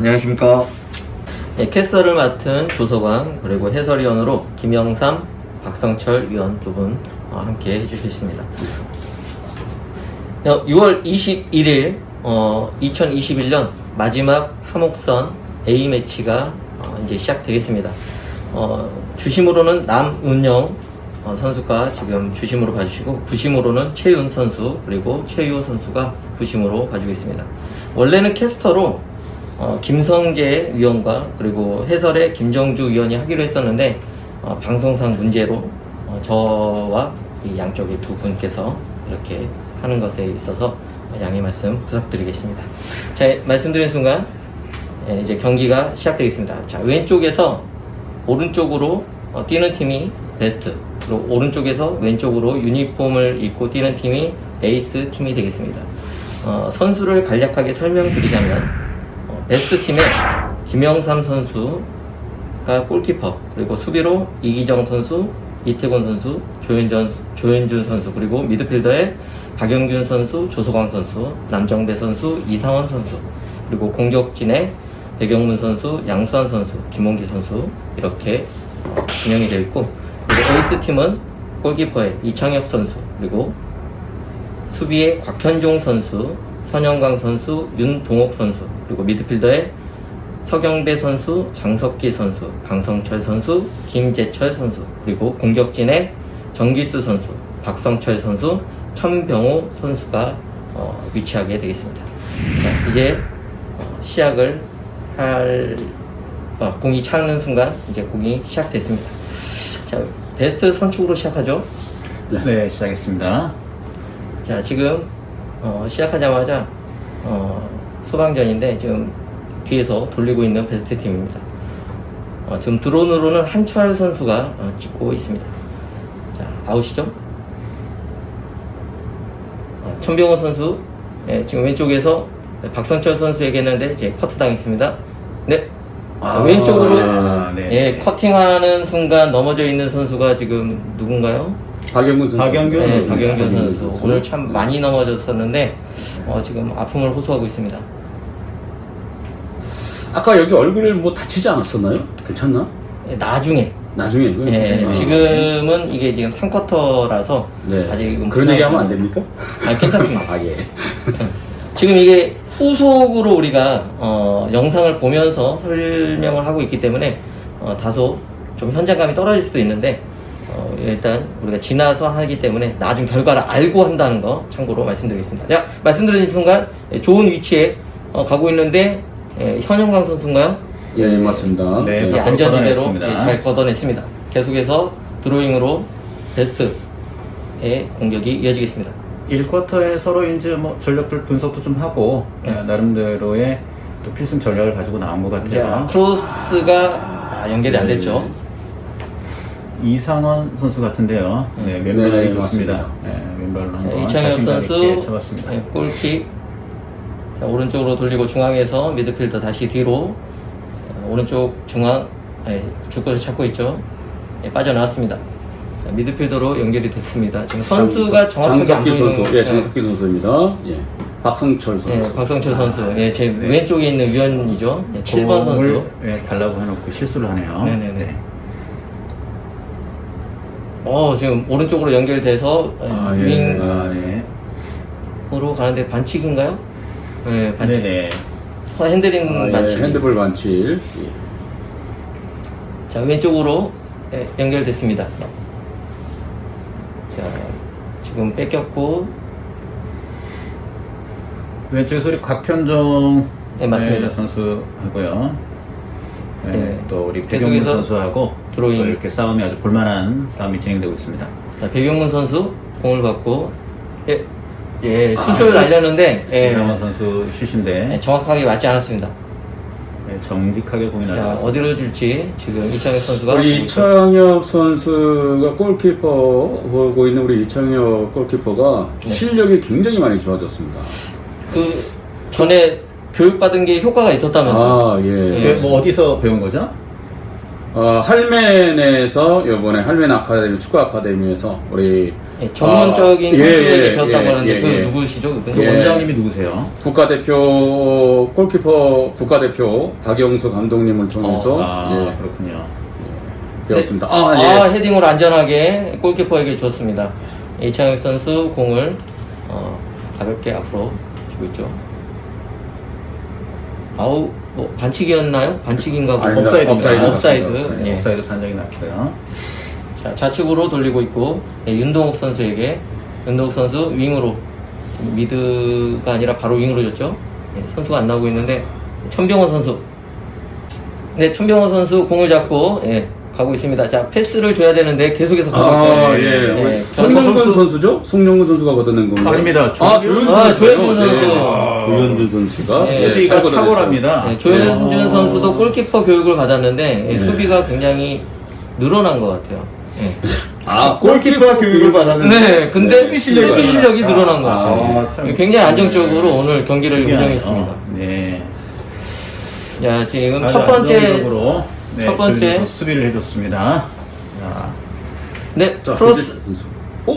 안녕하십니까. 네, 캐스터를 맡은 조서광 그리고 해설위원으로 김영삼, 박성철 위원 두분 어, 함께 해주시겠습니다. 어, 6월 21일 어, 2021년 마지막 하목선 A 매치가 어, 이제 시작되겠습니다. 어, 주심으로는 남은영 어, 선수가 지금 주심으로 봐주시고 부심으로는 최윤 선수 그리고 최유호 선수가 부심으로 봐주고 있습니다. 원래는 캐스터로 어, 김성재 위원과 그리고 해설의 김정주 위원이 하기로 했었는데 어, 방송상 문제로 어, 저와 이 양쪽의 두 분께서 이렇게 하는 것에 있어서 양해 말씀 부탁드리겠습니다. 자, 말씀드린 순간 예, 이제 경기가 시작되겠습니다. 자, 왼쪽에서 오른쪽으로 어, 뛰는 팀이 베스트, 그리고 오른쪽에서 왼쪽으로 유니폼을 입고 뛰는 팀이 에이스 팀이 되겠습니다. 어, 선수를 간략하게 설명드리자면 어, 베스트 팀에 김영삼 선수가 골키퍼, 그리고 수비로 이기정 선수, 이태곤 선수, 조현전, 조현준 선수, 그리고 미드필더에 박영균 선수, 조소광 선수, 남정배 선수, 이상원 선수, 그리고 공격진에 백영문 선수, 양수환 선수, 김홍기 선수 이렇게 어, 진영이 되어 있고 그리고 에이스 팀은 골키퍼에 이창엽 선수 그리고 수비에 곽현종 선수, 현영광 선수, 윤동옥 선수 그리고 미드필더에 서경배 선수, 장석기 선수, 강성철 선수, 김재철 선수 그리고 공격진에 정기수 선수, 박성철 선수, 천병호 선수가 어, 위치하게 되겠습니다. 자 이제 어, 시작을 할 어, 공이 차는 순간 이제 공이 시작됐습니다. 자 베스트 선축으로 시작하죠. 네, 시작했습니다. 자 지금 어, 시작하자마자 어, 소방전인데 지금 뒤에서 돌리고 있는 베스트 팀입니다. 어, 지금 드론으로는 한철 선수가 어, 찍고 있습니다. 자 아웃이죠? 어, 천병호 선수 예, 지금 왼쪽에서 박성철 선수에게 했는데 이제 커트 당했습니다. 네. 자, 아, 왼쪽으로 네, 네. 예, 커팅하는 순간 넘어져 있는 선수가 지금 누군가요? 박영근 선수. 박영근 네, 선수. 박영균 박영균 선수. 오늘 참 많이 넘어졌었는데 어, 지금 아픔을 호소하고 있습니다. 아까 여기 얼굴을 뭐 다치지 않았었나요? 괜찮나? 예, 나중에 나중에. 그- 예, 아. 지금은 이게 지금 3쿼터라서 네. 아직은 그런 얘기 하면 안 됩니까? 아, 괜찮습니다. 아, 예. 지금 이게 후속으로 우리가 어, 영상을 보면서 설명을 하고 있기 때문에 어, 다소 좀 현장감이 떨어질 수도 있는데 어, 일단 우리가 지나서 하기 때문에 나중 결과를 알고 한다는 거 참고로 말씀드리겠습니다. 자, 말씀드린 순간 예, 좋은 위치에 어, 가고 있는데 예, 현영광 선수인가요? 예, 맞습니다. 네. 예, 예, 안전지대로. 예, 잘 걷어냈습니다. 계속해서 드로잉으로 베스트의 공격이 이어지겠습니다. 1쿼터에 서로 이제 뭐 전력들 분석도 좀 하고 네. 예, 나름대로의 또 필승 전략을 가지고 나온 것 자, 같아요. 크로스가 아, 연결이 안 됐죠. 이상원 선수 같은데요. 네, 음. 왼발이 네, 좋습니다. 맞습니다. 네, 왼발로 자, 한번 이창엽 자신감 선수 쳐봤습니다. 네, 골킥 자, 오른쪽으로 돌리고 중앙에서 미드필더 다시 뒤로 자, 오른쪽 중앙 네, 주권을 찾고 있죠 네, 빠져나왔습니다 자, 미드필더로 연결이 됐습니다 지금 선수가 정확하게 보이는 선수. 예, 장석기 선수입니다. 예. 박성철 선수. 네, 박성철 선수 예, 제 네. 왼쪽에 있는 위원이죠 네, 7번 선수 공을, 예, 달라고 해놓고 실수를 하네요. 네네네. 어 지금 오른쪽으로 연결돼서 예, 아, 예. 윙으로 아, 네. 가는데 반칙인가요? 네 반칙 네네. 어, 핸들링 아, 예, 반칙 핸드볼 반칙. 예. 자 왼쪽으로 예, 연결됐습니다. 자 지금 뺏겼고 왼쪽에 소리 곽현종 네, 맞습니다. 네, 선수하고요. 네, 네. 또 우리 계속해서 선수하고 드로잉. 또 이렇게 싸움이 아주 볼만한 싸움이 진행되고 있습니다. 자, 백용문 선수 공을 받고 예, 예 수술을 날렸는데 예, 이상원 선수 슛인데 예, 정확하게 맞지 않았습니다. 네, 정직하게 공이 자 날아갔습니다. 어디로 줄지 지금 이창혁 선수가 우리 보고. 이창엽 선수가 골키퍼 보고 있는 우리 이창엽 골키퍼가 네. 실력이 굉장히 많이 좋아졌습니다. 그 전에 교육받은 게 효과가 있었다면서 아, 예. 네, 뭐 어디서 배운 거죠? 어, 할맨에서 이번에 할맨 아카데미 축구 아카데미에서 우리 예, 전문적인 아, 예, 선수에게 예, 배웠다고 예, 하는데 예, 그 예. 누구시죠? 그 예. 원장님이 누구세요? 국가대표 골키퍼 국가대표 박영수 감독님을 통해서 아, 예, 그렇군요. 배웠습니다. 아, 아, 예. 헤딩으로 안전하게 골키퍼에게 줬습니다. 이창혁 선수 공을 어, 가볍게 앞으로 주고 있죠. 아우 뭐 반칙이었나요? 반칙인가 보다. 아닙니다. 업사이드, 업사이드, 업사이드. 업사이드. 예. 업사이드 판정이 났고요. 자, 좌측으로 돌리고 있고 예, 윤동욱 선수에게 윤동욱 선수 윙으로 미드가 아니라 바로 윙으로 줬죠. 예, 선수가 안 나오고 있는데 천병호 선수. 네, 천병호 선수 공을 잡고 예, 가고 있습니다. 자, 패스를 줘야 되는데 계속해서 가고 아, 있죠. 예. 예, 송영근 선수- 선수죠? 송영근 선수가 걷어낸 건가요? 아닙니다. 아, 조현준 조현준 아? 조현준 선수. 네. 조현준 선수가 예, 예, 잘 수비가. 탁월합니다. 네, 조현준 네. 선수도 골키퍼 교육을 받았는데 예, 네. 수비가 굉장히 늘어난 것 같아요. 예. 아, 골키퍼 교육을 받았는데 네, 근데 수비 수비 실력이 실력이, 늘어난 것 아, 같아요. 아, 참. 굉장히 안정적으로 오늘 경기를. 운영했습니다. 네. 자, 지금 첫 번째, 안정적으로, 네, 첫 번째. 조현준 선수 수비를 해줬습니다. 자, 네, 자, 크로스, 선수. 오!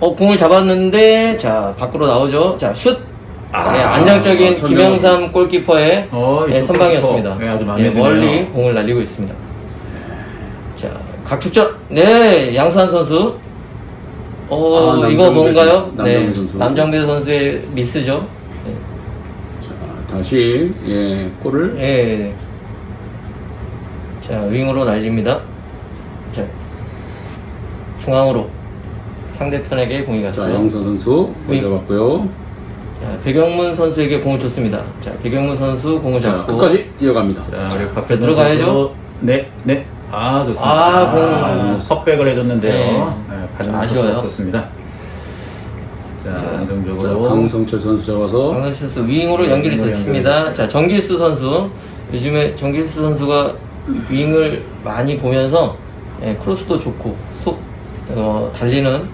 어, 공을 잡았는데, 자, 밖으로 나오죠. 자, 슛! 아, 네, 안정적인 천명훈 김영삼 골키퍼의 어, 이 네, 골키퍼. 선방이었습니다. 네, 아주 마음에 네, 드네요. 멀리 공을 날리고 있습니다. 자, 각축전. 네, 양수환 선수. 어, 아, 남정배 이거 뭔가요? 선수, 남정배 네, 선수. 남정배 선수의 미스죠. 네. 자, 다시 예, 골을 예. 자, 윙으로 날립니다. 자, 중앙으로 상대편에게 공이 갔죠. 자, 영선 선수 윙. 잡았고요. 자, 배경문 선수에게 공을 줬습니다. 자, 배경문 선수 공을 자, 잡고 끝까지 뛰어갑니다. 자, 우리 박현준 들어가야죠. 네, 네. 아, 좋습니다. 아, 공. 아, 섭백을 해줬는데요. 네. 네, 아쉬워요. 없었습니다. 자, 자, 안정적으로. 강성철 선수 잡아서 강선 선수 윙으로 연결이 윙으로 됐습니다. 연결이 자, 정길수 선수 요즘에 정길수 선수가 윙을 많이 보면서 예, 크로스도 좋고 속 어, 달리는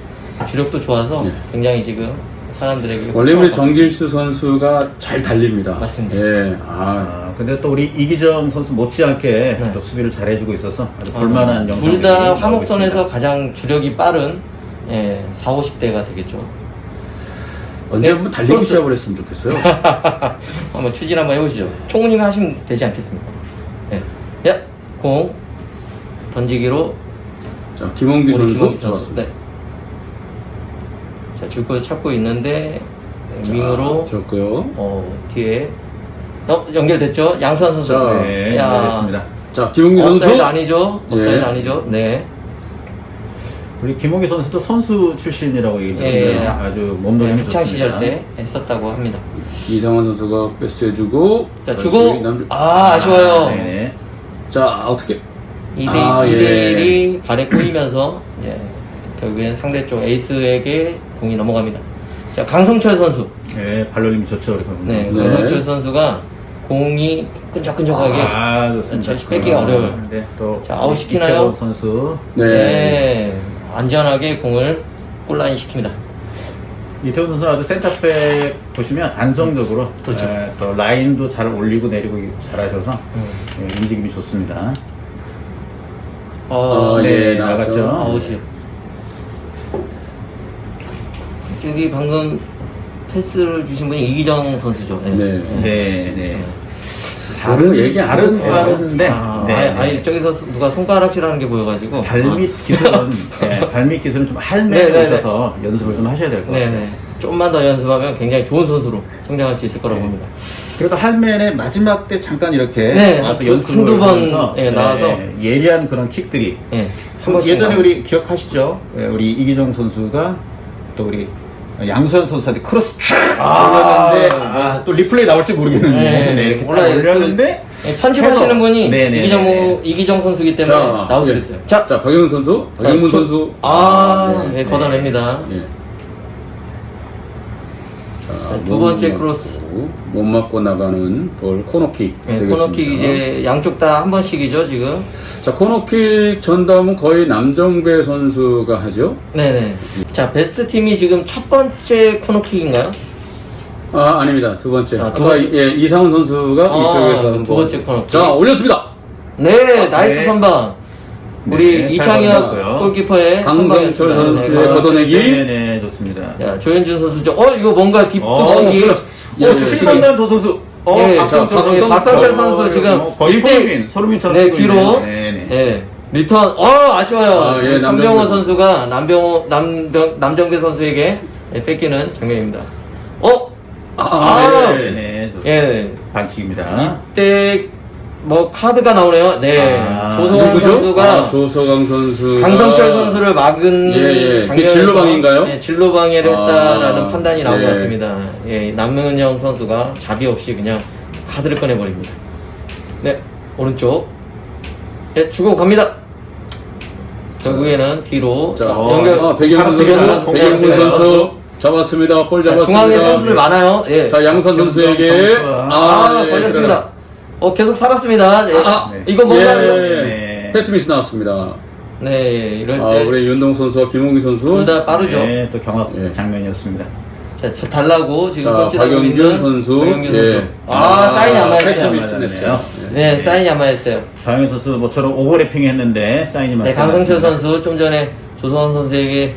주력도 좋아서 네. 굉장히 지금 사람들에게 원래 우리 정길수 선수가 잘 달립니다. 맞습니다. 예, 아, 아, 근데 또 우리 이기정 선수 못지않게 네. 또 수비를 잘해주고 있어서 아주 어, 볼만한 영상. 둘 다 화목선에서 가장 주력이 빠른 예, 4, 50대가 되겠죠. 언제 네, 한번 달리기 크로스. 시합을 했으면 좋겠어요. 한번 추진 한번 해보시죠. 총무님이 하시면 되지 않겠습니까? 예. 야, 공 던지기로 자, 김원규 우리 선수 잡았습니다. 네. 자, 줄 곳을 찾고 있는데 네, 자, 윙으로 좋고요. 어, 뒤에 어, 연결됐죠? 양수환 선수. 자, 네, 야. 잘했습니다. 자, 업사이드 선수. 아니죠? 업사이드 예. 아니죠? 네. 우리 김홍기 선수도 선수 출신이라고 얘기 예. 아주 몸놀림이 네, 학창 좋습니다. 시절 때 했었다고 합니다. 이상원 선수가 패스 해주고. 자, 다시 주고 남주- 아, 아쉬워요. 네네. 자, 어떻게. 2대 아, 2대 예. 1이 발에 꼬이면서 이제 결국엔 상대 쪽 에이스에게 공이 넘어갑니다. 자, 강성철 선수. 네, 발놀림이 좋죠, 우리 강성 네, 선수. 네. 강성철 선수가 공이 끈적끈적하게 아, 좋습니다. 자, 뺏기가 어려워요. 네, 또 자, 아웃 시키나요? 이태원 선수. 네. 네. 안전하게 공을 골라인 시킵니다. 이태원 선수 아주 센터백 보시면 안정적으로 그렇죠. 에, 또 라인도 잘 올리고 내리고 잘 하셔서 음. 예, 움직임이 좋습니다. 어, 아, 네, 예, 나갔죠. 나갔죠. 아웃이요. 저기 방금 패스를 주신 분이 이기정 선수죠. 네. 네, 네. 다른 얘기 안 해도 돼요. 다른데 아, 네, 아니, 네. 아니, 저기서 누가 손가락질하는 게 보여가지고. 발밑 기술은 네, 발밑 기술은 좀 네, 할매고 네, 있어서 연습을 좀 하셔야 될것 아, 같아요. 네네. 좀만 더 연습하면 굉장히 좋은 선수로 성장할 수 있을 거라고 네. 봅니다. 그래도 할맨의 마지막 때 잠깐 이렇게 네, 와서 두- 연습을 한두 번, 하면서 예, 나와서. 네, 예리한 그런 킥들이 예. 한 번씩 예전에 나와요. 우리 기억하시죠? 예, 우리 이기정 선수가 또 우리 양수현 선수한테 크로스 촥 아, 올렸는데 네. 아, 또 리플레이 나올지 모르겠는데 네, 네, 이렇게 딱 몰라요. 올렸는데 예, 편집하시는 헤더. 분이 네, 네, 이기정, 네. 이기정 선수기 때문에 나올 수도 예. 있어요. 자, 자, 박영훈 선수, 박영문 자, 선수. 아, 네. 예, 걷어냅니다. 예. 자, 두 번째 못 크로스. 못 맞고 나가는 볼 코너킥 예, 되겠습니다. 코너킥 이제 양쪽 다 한 번씩이죠, 지금. 자 코너킥 전담은 거의 남정배 선수가 하죠. 네네. 자, 베스트 팀이 지금 첫 번째 코너킥인가요? 아 아닙니다 두 번째. 아, 아, 두까 번째. 예 이상훈 선수가 아, 이쪽에서 두 번째 코너킥. 자 올렸습니다. 네, 나이스 네. 선방. 네, 우리 잘 이창혁 걷었고요. 골키퍼의 강성철 선방이었습니다. 선수의 네, 걷어내기. 네네 좋습니다. 자, 조현준 선수죠. 어, 이거 뭔가 뒷북치기. 어, 예, 예. 출발한 조 선수. 어, 예, 박성철 자, 선수. 박성철 어, 선수 지금 뭐 거의 일대- 손흥민, 손흥민처럼 네, 뒤로. 있네요. 네네. 예. 리턴. 어, 아쉬워요. 아, 예, 남정배. 선수가 남병호, 남병, 남정배 선수에게 예, 뺏기는 장면입니다. 어? 아, 아, 예. 네, 좋습니다. 예. 반칙입니다. 이때 뭐 카드가 나오네요. 네. 아, 조성환 누구죠? 선수가 아, 조서강 선수. 강성철 선수를 막은 예, 예. 장면에서 진로방인가요? 네, 진로방해를 했다라는 아, 판단이 나온 예. 것 같습니다. 예, 남문영 선수가 자비 없이 그냥 카드를 꺼내버립니다. 네, 오른쪽. 예, 주고 갑니다. 결국에는 뒤로 자, 자, 연결. 아, 백영훈. 선수. 백영훈 공격수예요. 선수. 잡았습니다. 볼 자, 잡았습니다. 중앙에 선수들 많아요. 예. 자, 양선 선수에게. 선수가. 아, 예, 걸렸습니다. 들어가. 어, 계속 살았습니다. 예. 아, 네. 이거 뭔가요? 예. 네. 패스미스 나왔습니다. 네, 이럴 아, 때. 우리 윤동 선수와 김홍기 선수. 둘 다 빠르죠. 네, 또 경합 예. 장면이었습니다. 자, 저 달라고 지금 자, 달고 박영균 있는 선수. 박영균 예. 선수. 아, 사인이 안 맞았어요. 패스미스 맞았네요. 냈어요. 네, 사인이 안 맞았어요. 박영현 선수 모처럼 오버래핑 했는데 사인이 네, 맞지 강성철. 선수 좀 전에 조성환 선수에게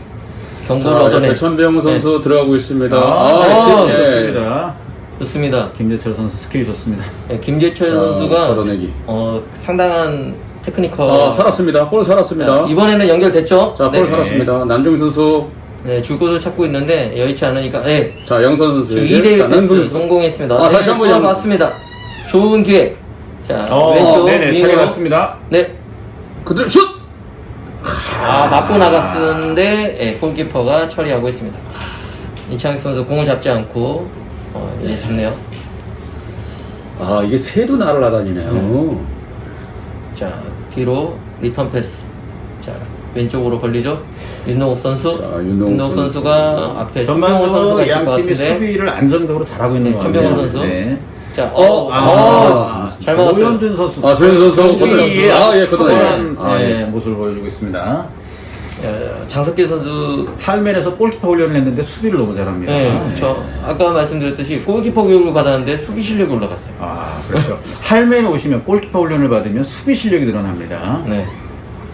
자, 경고를 얻어내. 천병우 선수 들어가고 있습니다. 아, 네, 예. 좋습니다. 좋습니다. 김재철 선수 스킬이 좋습니다. 네, 김재철 자, 선수가 걷어내기. 어, 상당한 테크니컬. 아, 살았습니다. 볼 살았습니다. 자, 이번에는 연결됐죠? 자, 네. 볼 살았습니다. 남종 선수. 네, 줄곳을 찾고 있는데 여의치 않으니까. 네, 자, 영선 선수에게. 2대1 자, 패스 성공했습니다. 아, 네, 다시 한번 양- 봤습니다. 좋은 기회. 자, 어, 왼쪽 네네, 윙으로. 처리났습니다. 네, 그대로 슛! 아, 맞고 나갔었는데 예, 골키퍼가 처리하고 있습니다. 이창익 선수 공을 잡지 않고 어, 예, 잡네요. 아, 이게 새도 날아다니네요. 자, 뒤로 리턴 패스. 자, 왼쪽으로 걸리죠. 윤동욱 선수. 자, 윤동욱 선수. 선수가 앞에 선수가 전반적으로 있을 것 양 팀이 같은데. 수비를 안정적으로 잘하고 있는 네, 것 천병호 같네요. 선수. 네. 자, 어, 어, 아, 어, 잘 먹었어요. 조현준 선수. 아, 조현준 선수. 아, 예, 걷어내기. 탁월한, 아, 예, 예. 모습을 보여주고 있습니다. 예, 장석기 선수. 할맨에서 골키퍼 훈련을 했는데 수비를 너무 잘합니다. 네, 네. 그렇죠. 아까 말씀드렸듯이 골키퍼 교육을 받았는데 수비 실력이 올라갔어요. 아, 그렇죠. 할맨 오시면 골키퍼 훈련을 받으면 수비 실력이 늘어납니다. 네.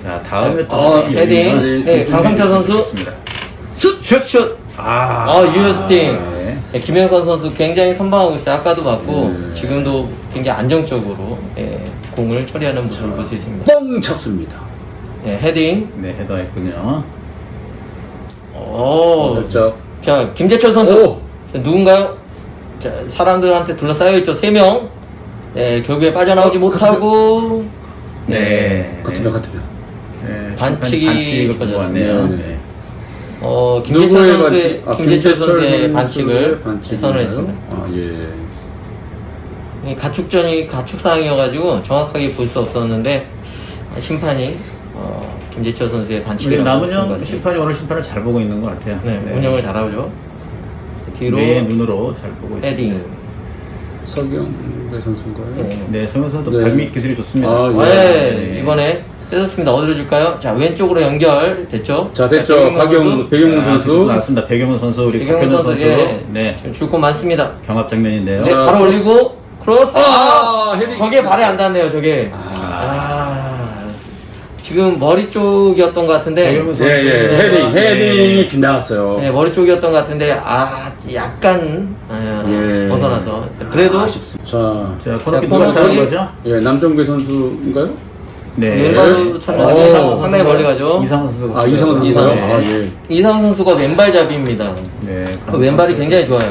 자, 다음에 또 아, 이 헤딩. 네, 강상철 선수. 좋습니다. 슛! 슛! 슛! 아, 아, 유효스팅. 네. 네, 김영선 선수 굉장히 선방하고 있어요. 아까도 봤고, 네. 지금도 굉장히 안정적으로 예, 공을 처리하는 모습을 볼 수 있습니다. 뻥 찼습니다. 예, 헤딩. 네, 헤더했군요. 오. 살짝. 자, 김재철 선수. 오. 자, 누군가요? 자, 사람들한테 둘러싸여 있죠. 세 명. 네, 결국에 빠져나오지 어, 못하고, 네. 같으면 같으면. 네, 반칙이 반칙을 보고 왔네요. 터졌습니다. 네. 어, 김재철 누구의 선수의, 반칙? 아, 김재철 선수의 선수의 반칙을 반칙인가요? 선언했습니다. 아, 예. 이 가축전이 가축상이어가지고 정확하게 볼 수 없었는데 심판이 어, 김재철 선수의 반칙이라고 같습니다. 심판이 오늘 심판을 잘 보고 있는 것 같아요. 네, 운영을 잘하죠. 뒤로 내 눈으로 잘 보고 있습니다. 헤딩. 서경대 선수인가요? 네. 네, 성현 선수 네. 발밑 기술이 좋습니다. 아, 네, 네. 이번에 뺏었습니다. 어디로 줄까요? 자 왼쪽으로 연결 됐죠? 자, 됐죠. 백영문 박영, 아, 선수. 선수 나왔습니다. 백영훈 선수, 우리 백영문 박현준 선수, 선수. 예. 네, 지금 줄곧 많습니다. 경합 장면인데요. 네, 자, 바로 크로스. 올리고 크로스. 아, 헤딩. 저게 발에 안 닿네요. 저게. 아, 지금 머리 쪽이었던 것 같은데. 백영문 예, 예. 헤딩, 네. 헤딩이 빗나갔어요. 네, 머리 쪽이었던 것 같은데, 아, 약간, 아, 예. 벗어나서. 그래도, 아쉽습니다. 자, 자, 코너킥 자, 누가 차는 코너킥. 거죠? 예, 남정배 선수인가요? 네. 왼발로 오. 쳤는데, 상당히 멀리 가죠. 이상훈 선수. 아, 이상훈 선수요? 이상훈. 아, 예. 선수가 왼발잡이입니다. 네, 그 왼발이 굉장히 좋아요.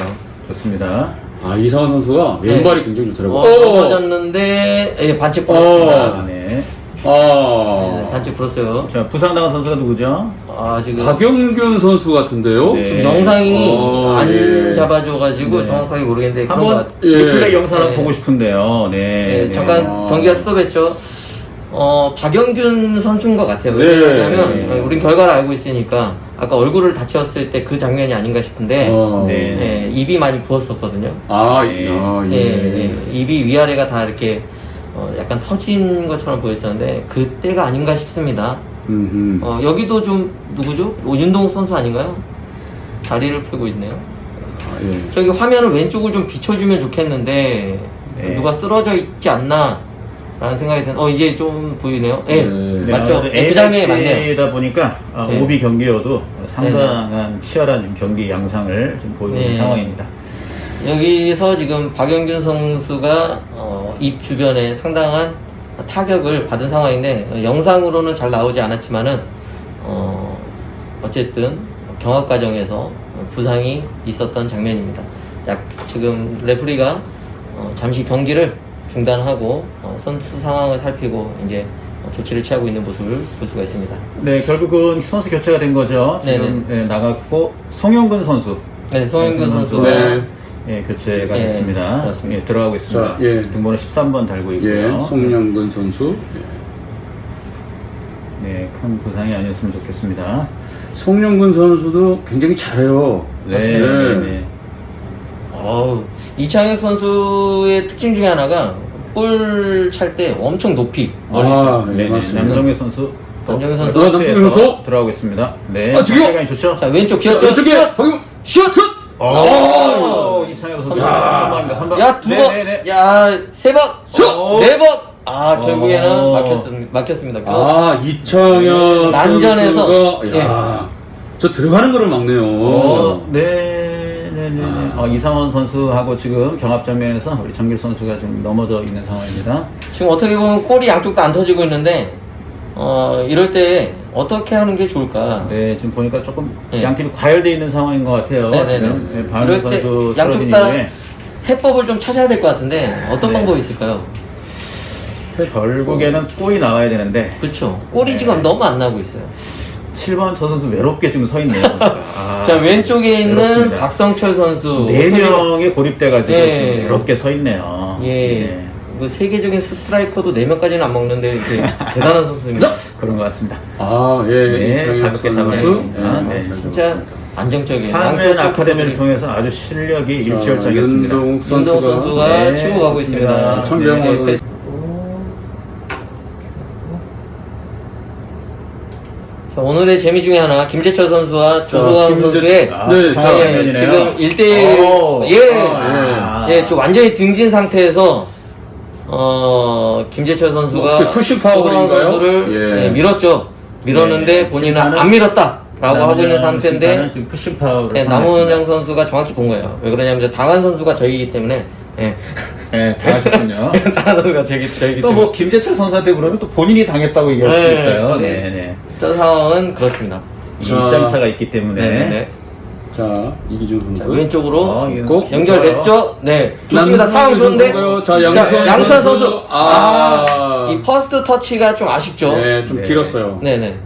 좋습니다. 아, 이상원 선수가 네. 왼발이 굉장히 좋더라고요. 어, 넘어졌는데, 예, 반칙 아, 불었습니다. 네. 네, 아, 반칙 불었어요. 자, 부상당한 선수가 누구죠? 아, 지금. 박영균 선수 같은데요? 네. 지금 영상이 어, 안 예. 잡아줘가지고 네. 정확하게 모르겠는데 그런 것 한번 같- 예. 리플레이 영상을 네. 보고 싶은데요. 네. 네, 네. 잠깐 아. 경기가 스톱했죠. 어 박영균 선수인 것 같아요. 네. 왜 그러냐면 네. 어, 우린 결과를 알고 있으니까 아까 얼굴을 다쳤을 때 그 장면이 아닌가 싶은데 어. 네. 예, 입이 많이 부었었거든요. 아, 네. 아, 예, 예. 예, 입이 위아래가 다 이렇게 어, 약간 터진 것처럼 보였었는데 그때가 아닌가 싶습니다. 음흠. 어, 여기도 좀 누구죠? 어, 윤동욱 선수 아닌가요? 다리를 펴고 있네요. 아, 예. 저기 화면을 왼쪽을 좀 비춰주면 좋겠는데 네. 누가 쓰러져 있지 않나 라는 생각이 드는, 어, 이제 좀 보이네요. 예, 네. 맞죠? 예, 그 장면이 맞네요. 보니까 아, 네. 오비 경기여도 상당한 치열한 경기 양상을 지금 보이고 있는 네. 상황입니다. 여기서 지금 박영균 선수가 어, 입 주변에 상당한 타격을 받은 상황인데 어, 영상으로는 잘 나오지 않았지만은 어, 어쨌든 경합 과정에서 부상이 있었던 장면입니다. 약 지금 레프리가 어, 잠시 경기를 중단하고 어, 선수 상황을 살피고 이제 어, 조치를 취하고 있는 모습을 볼 수가 있습니다. 네, 결국은 선수 교체가 된 거죠. 지금 예, 나갔고 송영근 선수. 네, 송영근 선수가 네. 예, 교체가 예, 됐습니다. 그렇습니다. 예, 들어가고 있습니다. 자, 예. 등번호 13번 달고 있고요. 예, 송영근 선수. 예. 네, 큰 부상이 아니었으면 좋겠습니다. 송영근 선수도 굉장히 잘해요. 네, 네. 네, 네. 어우, 이창혁 선수의 특징 중에 하나가 볼 찰 때 엄청 높이 아. 예, 네, 네. 맞습니다. 남정혜 선수. 또 남정혜 선수. 코트에서 아, 남정혜 선수? 들어가고 있습니다. 네. 아? 시간이 좋죠? 자, 왼쪽 자, 기었죠? 왼쪽에 슛! 박용 슛! 슛! 오, 이 창혁 선수. 선방입니다. 선방. 야, 두 번! 네, 네, 네. 야, 세 번! 슛! 네 번! 아, 결국에는 어. 막혔, 막혔습니다. 아, 이창현 난전에서. 선수가 야, 저 들어가는 거를 막네요. 어, 네, 네, 네, 네. 어, 이상원 선수하고 지금 경합 장면에서 우리 정길 선수가 좀 넘어져 있는 상황입니다. 지금 어떻게 보면 골이 양쪽 다 안 터지고 있는데, 어, 이럴 때 어떻게 하는 게 좋을까? 네, 지금 보니까 조금 네. 양 팀이 과열돼 있는 상황인 것 같아요. 네네네. 지금 네, 반우 이럴 때 선수 양쪽 쓰러진 다 이후에 해법을 좀 찾아야 될 것 같은데, 어떤 네. 방법이 있을까요? 결국에는 골이 나와야 되는데 그렇죠. 골이 네. 지금 너무 안 나고 있어요. 7번 저 선수 외롭게 지금 서 있네요. 아, 자, 왼쪽에 있는 외롭습니다. 박성철 선수. 네 어떻게 명이 고립돼가지고 예. 지금 외롭게 서 있네요. 예. 네, 그 세계적인 스트라이커도 4명까지는 안 먹는데 이렇게 대단한 선수입니다. 그런 것 같습니다. 아, 예, 네, 이창현 가볍게 선수. 잡았습니다. 예, 네, 잘 진짜 잡았습니다. 안정적이에요. 파면 양쪽 아카데미를 통해서 아주 실력이 자, 일치월장이었습니다. 윤동욱 윤동 선수가, 선수가 네, 치고 가고. 있습니다. 천병원 네. 자, 오늘의 재미 중에 하나 김재철 선수와 김재- 선수의 아, 네, 자, 자, 예, 장면이네요. 지금 1대1 오. 예. 아, 예, 저 완전히 등진 상태에서 어 김재철 선수가 뭐 어떻게 푸싱 파울인가요? 조성환 선수를 예. 예, 밀었죠. 밀었는데 네, 본인은 심판은- 안 밀었다라고 하고 있는 상태인데 지금 푸싱 파울을 예, 선언했습니다. 남은영 선수가 정확히 본 거예요. 왜 그러냐면 이제 당한 선수가 저희이기 때문에 예. 네, 당하셨군요. 당한 선수가 저희, 저희이기 또 때문에 뭐 김재철 선수한테 그러면 또 본인이 당했다고 얘기할 수도 네, 있어요. 네. 네, 네. 저 상황은 그렇습니다. 자. 2점 차가 있기 때문에. 네, 네. 자, 이기준 자, 선수. 왼쪽으로 아, 이거 꼭 연결됐죠? 네, 좋습니다. 남궁준 상황 좋은데. 선수가요. 자, 양수환 양수환 선수. 선수. 아. 아, 이 퍼스트 터치가 좀 아쉽죠? 네, 좀 네. 길었어요. 네네.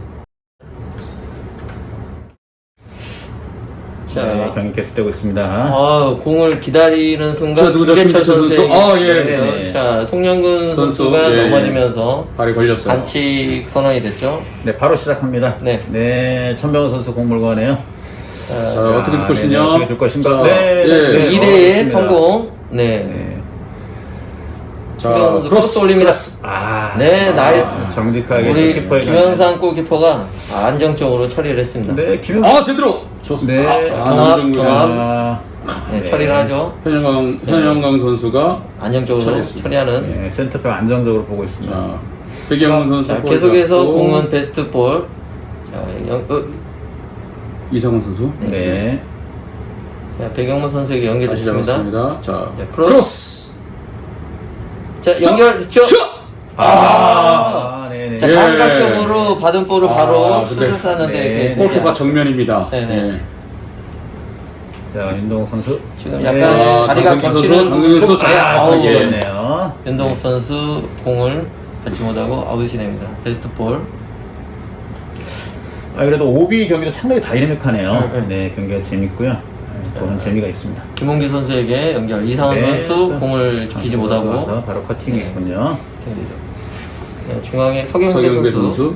자, 네, 경기 계속되고 있습니다. 아, 공을 기다리는 순간 누구죠? 김재철 선수. 아, 예. 있어요. 네. 자, 송영근 선수, 선수가 예. 넘어지면서 발이 걸렸어요. 반칙 선언이 됐죠. 네, 바로 시작합니다. 네. 네, 천병호 선수 공물관이에요. 자, 자, 어떻게 줄 네, 것이냐? 네, 어떻게 줄 것인가? 자, 네, 예. 네, 2대1 어, 성공. 네. 네. 자, 크로스. 올립니다. 아, 네, 아, 나이스. 정직하게 우리 키퍼에 김영상 골키퍼가 안정적으로 처리를 했습니다. 네, 김영상. 아, 제대로! 좋습니다. 네. 아. 선수. 아, 네, 처리를 하죠. 현영강, 현영강 선수가 안정적으로 처리했습니다. 처리하는. 네, 센터백 안정적으로 보고 있습니다. 자, 백영훈 선수 자, 볼 계속해서 잡고, 공은 베스트 볼. 자, 영, 어, 이성훈 선수 네. 자, 백영문 선수에게 다시 연결됐습니다. 잡았습니다. 자, 자, 크로스. 크로스. 자, 연결됐죠? 슛! 아, 네네. 자, 예. 감각적으로 받은 볼을 아, 바로 근데- 슛을 쐈는데 네. 그게 되지 골키퍼 않았어요. 정면입니다. 네 네. 예. 자, 윤동욱 선수. 지금 네. 약간 아, 자리가 선수, 겹치는 강경선 선수 아, 잘 아우, 아, 예. 네요 윤동욱 선수 공을 받지 못하고 아웃이 됩니다. 베스트 볼. 아, 그래도 오비 경기도 상당히 다이내믹하네요. 네, 네. 네, 경기가 재밌고요. 네, 보는 재미가 있습니다. 김홍기 선수에게 연결. 이상원 네. 선수 공을 지키지 아, 못하고 바로 커팅했군요. 네, 중앙에 서경배, 서경배 선수, 선수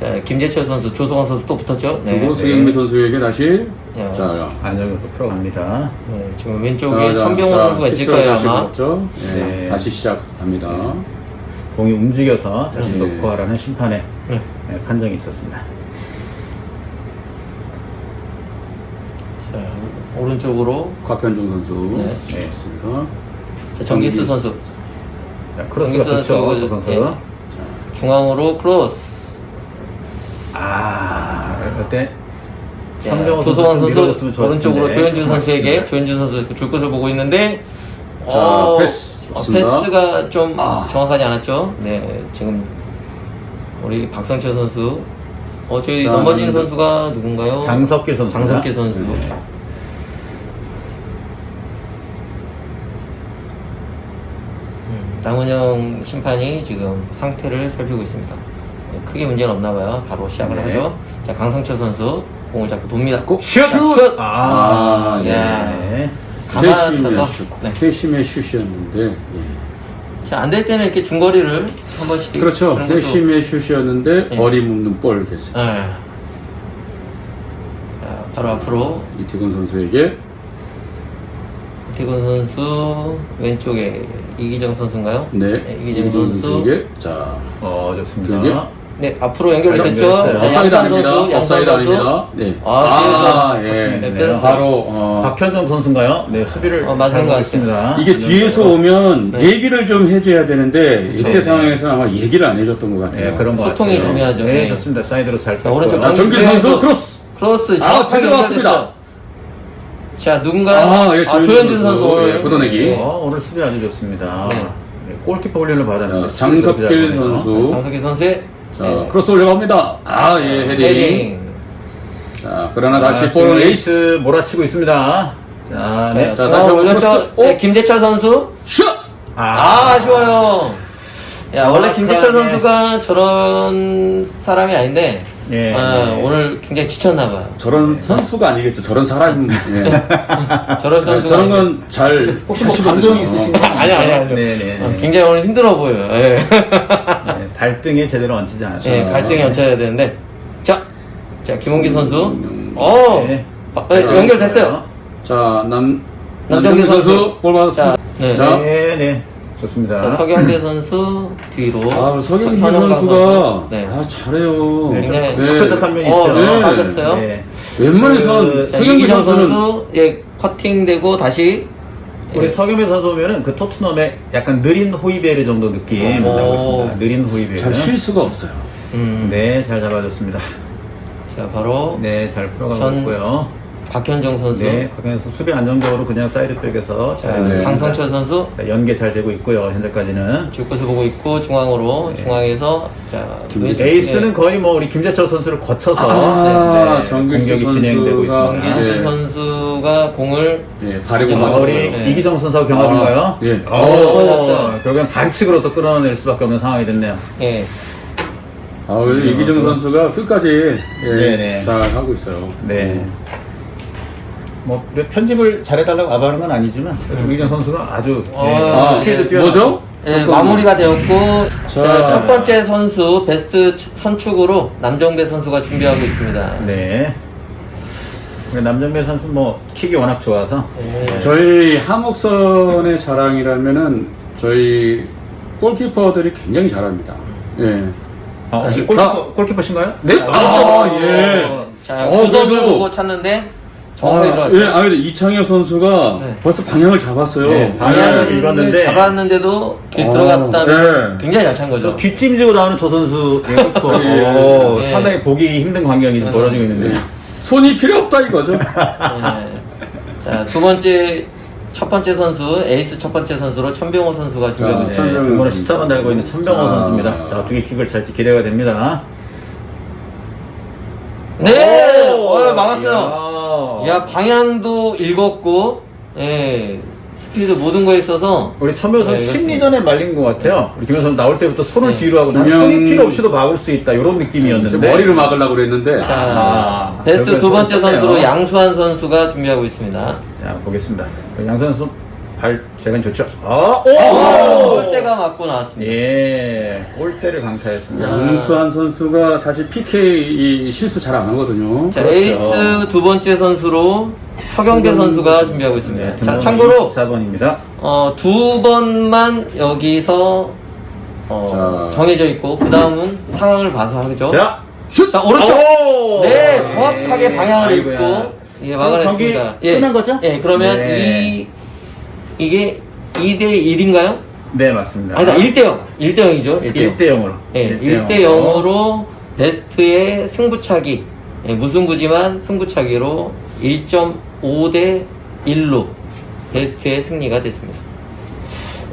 네, 김재철 선수, 조성원 선수 또 붙었죠. 네. 주고 서경배 선수에게 다시 네. 자, 안정으로 또 풀어갑니다. 네, 지금 왼쪽에 천병호 자, 선수가 있을 거예요 아마. 예, 네. 다시 시작합니다. 공이 움직여서 다시 네. 놓고 하라는 심판의 네. 네, 판정이 있었습니다. 자, 오른쪽으로 곽현종 선수 네. 네. 있습니다. 자, 정기스 정기. 선수. 자, 크로스가 좋죠, 선수, 저 선수. 예. 중앙으로 크로스. 아, 그때 자, 선병호 조성환 선수 오른쪽으로. 조현준 선수에게. 조현준 선수 그줄 것을 보고 있는데 자, 어, 패스 어, 좋습니다. 아. 패스가 좀 정확하지 않았죠. 네, 지금 우리 박성철 선수 어 저희 자, 넘어지는 네. 선수가 누군가요? 장석길 선수. 장석길 선수. 네. 음, 남은영 심판이 지금 상태를 살피고 있습니다. 네, 크게 문제는 없나 봐요. 바로 시작을 네. 하죠. 자, 강성철 선수 공을 잡고 돕니다. 슛! 자, 슛! 아, 아, 예. 야. 가만 회심의. 슛. 네. 회심의 슛이었는데. 예. 안될 때는 이렇게 중거리를 한 번씩 그렇죠. 회심의 슛이었는데 예. 어림없는 볼 됐어요. 네. 자, 바로 앞으로 이태곤 선수에게 이태곤 선수 왼쪽에 이기정 선수인가요? 네, 이기정 이기정 선수. 선수에게 자 어, 좋습니다. 그게? 네, 앞으로 연결됐죠. 연결했어요. 자, 업사이드 양산 아닙니다. 선수, 양산 업사이드 선수. 아닙니다. 네. 아, 아, 뒤에서. 예. 네, 네. 바로 어, 박현정 선수인가요? 네, 수비를 어, 맞은 잘것 보고 있습니다. 이게 뒤에서 오면 네. 얘기를 좀 해줘야 되는데 그쵸. 이때 상황에서 아마 얘기를 안 해줬던 것 같아요. 네, 그런 것 소통이 같아요. 중요하죠. 네, 네. 좋습니다. 사이드로 잘 자, 오른쪽 뺐고요. 자, 정길 정규 선수 선수. 크로스. 크로스 아, 정확하게 제대로 왔습니다. 연결됐어요. 자, 누군가? 아, 예, 조현준 조현준 선수. 선수. 예, 걷어내기. 네. 어, 오늘 수비 아주 좋습니다. 네. 네, 골키퍼 훈련을 받았는데 자, 장석길 수비를 잘 보네요. 선수. 장석희 선수의 자, 네. 크로스 올려갑니다. 아, 예, 헤딩. 헤딩. 자, 그러나 다시 자, 볼은 지금 에이스. 몰아치고 있습니다. 자, 네. 네, 자, 자, 다시 한번 올렸죠. 크로스. 네, 오! 김재철 선수. 슛! 아, 아쉬워요. 야, 원래 정확하게. 김재철 선수가 저런 사람이 아닌데, 예. 아, 오늘 굉장히 지쳤나 봐요. 저런 선수가 아니겠죠. 저런 사람. 예. 저런 아, 선수가. 저런 건 잘. 혹시 뭐. 감정이 있으신가요? 아니, 아니, 아니. 네, 네. 어, 굉장히 오늘 힘들어 보여요. 예. 네, 발등에 제대로 얹히지 않았죠. 예, 갈등이 얹혀야 되는데. 자, 자, 김홍기 선수. 음, 어, 네. 아, 네, 연결됐어요. 자, 남, 남정길 선수 선수. 볼 받았습니다. 자, 네. 자, 네, 네. 좋습니다. 자, 서경대 선수 뒤로. 아, 서경기 현영강 선수가 선수. 네. 아, 잘해요. 네, 굉장히 좀 촉촉한 면이 어, 있죠. 네, 빠졌어요. 네. 웬만해선 그, 자, 서경기 이기정 선수는 선수, 예, 커팅되고 다시. 우리 예. 서겸의 선수 보면은 그 토트넘의 약간 느린 호이베르 정도 느낌 오. 나고 있습니다. 느린 호이베르. 잘 실수가 없어요. 음, 네, 잘 잡아줬습니다. 자, 바로 네, 잘 풀어가고 전- 있고요. 박현정 선수. 네, 박현 선수 수비 안정적으로 그냥 사이드백에서 자, 잘 네. 강성철 선수. 자, 연계 잘 되고 있고요. 현재까지는. 줄 것을 보고 있고 중앙으로 네. 중앙에서 자 김재철. 왼쪽- 에이스는 예, 거의 뭐 우리 김재철 선수를 거쳐서 아, 네, 정길수 공격이 진행되고 선수가- 있습니다. 정길수 네. 선수가 공을 예, 발이 못 자, 아, 맞췄어요. 우리 네. 이기정 선수하고 경합인가요? 아, 예. 오, 맞았어요. 결국엔 반칙으로 또 끌어낼 수밖에 없는 상황이 됐네요. 예 아, 우리 이기정 선수가 끝까지 예, 네네. 잘 하고 있어요. 네. 뭐 편집을 잘해달라고 아바는 건 아니지만 이기정 선수가 아주 어, 네, 아, 스킬도 뛰어. 뭐죠? 예, 잠깐만. 마무리가 되었고 자. 자, 첫 번째 선수 베스트 선축으로 남정배 선수가 준비하고 있습니다. 네. 우리 남정배 선수 뭐 킥이 워낙 좋아서 예. 저희 한국선의 자랑이라면은 저희 골키퍼들이 굉장히 잘합니다. 예. 아, 혹시 자. 골키퍼, 골키퍼신가요? 네? 자, 아, 왼쪽. 예. 자 어, 구석을 그래도- 보고 찾는데 정확하게 아, 들어갔죠. 예, 아, 근데 이창혁 선수가 네. 벌써 방향을 잡았어요. 네, 방향을 예. 읽었는데. 잡았는데도 이렇게 아, 들어갔다면 네. 굉장히 잘 찬 거죠. 저 뒷짐지고 나오는 저 선수 예, 골키퍼 예. 오, 예. 상당히 보기 힘든 광경이 벌어지고 있는데 예. 손이 필요 없다 이거죠. 예. 자, 두 번째, 첫 번째 선수, 에이스 첫 번째 선수로 천병호 선수가 준비하고 자, 있습니다. 네, 천병호 등번호 선수. 14번 달고 있는 천병호 자. 선수입니다. 자, 어떻게 킥을 찰지 기대가 됩니다. 네! 오! 어, 막았어요. 이야. 야, 방향도 읽었고, 예, 스피드 모든 거에 있어서. 우리 선수 네, 심리전에 말린 것 같아요. 우리 김현 선수 나올 때부터 손을 네. 뒤로 하고 난 김현- 손이 필요 없이도 막을 수 있다 이런 느낌이었는데 머리를 막으려고 그랬는데. 자, 아, 베스트 결국엔 두 번째 손을 썼네요. 선수로 양수환 선수가 준비하고 있습니다. 자 보겠습니다. 양 선수 발 제가 좋죠. 아, 오! 오! 골대가 맞고 나왔습니다. 예, 골대를 강타했습니다. 양수환 선수가 사실 PK 이 실수 잘 안 하거든요. 자, 그렇죠. 에이스 두 번째 선수로 서경대 선수가 준비하고 있습니다. 네, 자, 참고로, 4번입니다. 어, 두 번만 여기서, 어, 자. 정해져 있고, 그 다음은 상황을 봐서 하죠. 자, 슛! 자, 오른쪽! 오! 네, 정확하게 방향을 아이고야. 읽고 예, 그럼 막아냈습니다. 경기 끝난 거죠? 예, 그러면 네. 이 이게 2대 1인가요? 네, 맞습니다. 아니다, 1대 0. 1대 0이죠. 1대 0. 1대 0으로. 예, 1대 0으로 베스트의 승부차기 예, 무승부지만 승부차기로 1.5 대 1로 베스트의 승리가 됐습니다.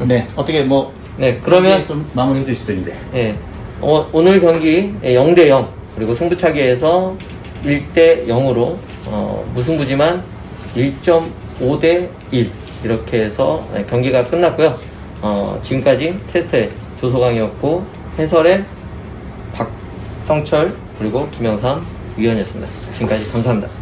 네, 어떻게 뭐 네, 그러면 좀 마무리해 주실 수 있는데. 예, 어, 오늘 경기 0 대 0 그리고 승부차기에서 1대 0으로 어, 무승부지만 1.5 대 1 이렇게 해서 예, 경기가 끝났고요. 어, 지금까지 테스트의 조소강이었고 해설의 박성철 그리고 김영삼 위원이었습니다. 지금까지 감사합니다.